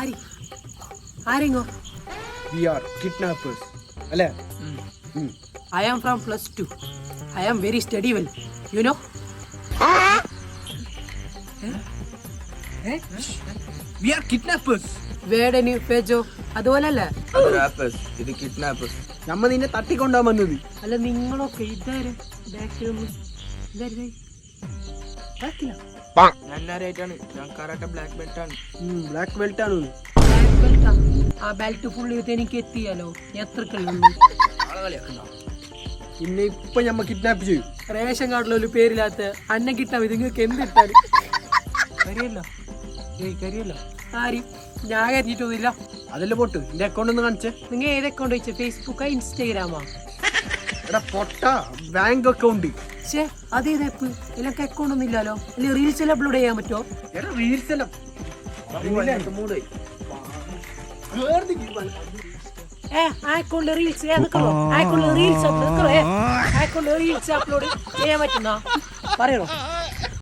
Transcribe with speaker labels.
Speaker 1: ആരി? ആരെങ്ങോ?
Speaker 2: We are kidnappers അല്ലേ.
Speaker 1: I am from plus two I am very study well you know
Speaker 2: we are kidnappers
Speaker 1: വേടന് പേജോ? അതുപോലല്ലേ.
Speaker 3: അത് rappers ഇത് kidnappers
Speaker 2: നമ്മ നിന്നെ തട്ടിക്കൊണ്ടാ വന്നത്.
Speaker 1: അല്ല നിങ്ങളൊക്കെ ഇതാരും? ബാക്കിലൊന്നും ഇതാര്? ബാക്കിലാ
Speaker 3: ഞാൻ ഞാൻ ബ്ലാക്ക് ബെൽറ്റ് ആണ്.
Speaker 2: ബ്ലാക്ക് ബെൽറ്റ് ആണ്.
Speaker 1: ബ്ലാക്ക് ബെൽറ്റാ ആ. ബെൽറ്റ് ഫുള്ള് എനിക്ക് എത്തിയാലോ? എത്ര
Speaker 3: കളിയാക്കണ്ട?
Speaker 2: പിന്നെ ഇപ്പൊ ഞമ്മ കിഡ്നാപ്പ് ചെയ്യും.
Speaker 1: റേഷൻ കാർഡിലൊരു പേരില്ലാത്ത അന്നെ അന്നം കിട്ടാൻ നിങ്ങൾക്ക് എന്തിട്ടാൽ കരിയല്ല. ഏയ് കരിയല്ലോ. ആരി? ഞാൻ കരിഞ്ഞിട്ടൊന്നുമില്ല
Speaker 2: അതല്ലേ പോട്ട്? എന്റെ അക്കൗണ്ട് ഒന്ന് കാണിച്ചേ.
Speaker 1: നിങ്ങൾ ഏത് അക്കൗണ്ട് വെച്ചേ? ഫേസ്ബുക്കാ ഇൻസ്റ്റാഗ്രാമാ
Speaker 2: എടാ പൊട്ട ബാങ്ക് അക്കൗണ്ട്
Speaker 1: ഛേ അതേത് ആപ്പ് ഇതിലൊക്കെ അക്കൗണ്ട് ഒന്നും ഇല്ലല്ലോ. റീൽസ് എല്ലാം അപ്ലോഡ് ചെയ്യാൻ പറ്റുമോ
Speaker 2: എടാ റീൽസ് എല്ലാം.
Speaker 1: ഏ അക്കൗണ്ട് റീൽസ് നിൽക്കണോ ആ അക്കൗണ്ട് റീൽസ് ആ അക്കൗണ്ട് റീൽസ് അപ്ലോഡ് ചെയ്യാൻ പറ്റുന്നോ? പറയണോ?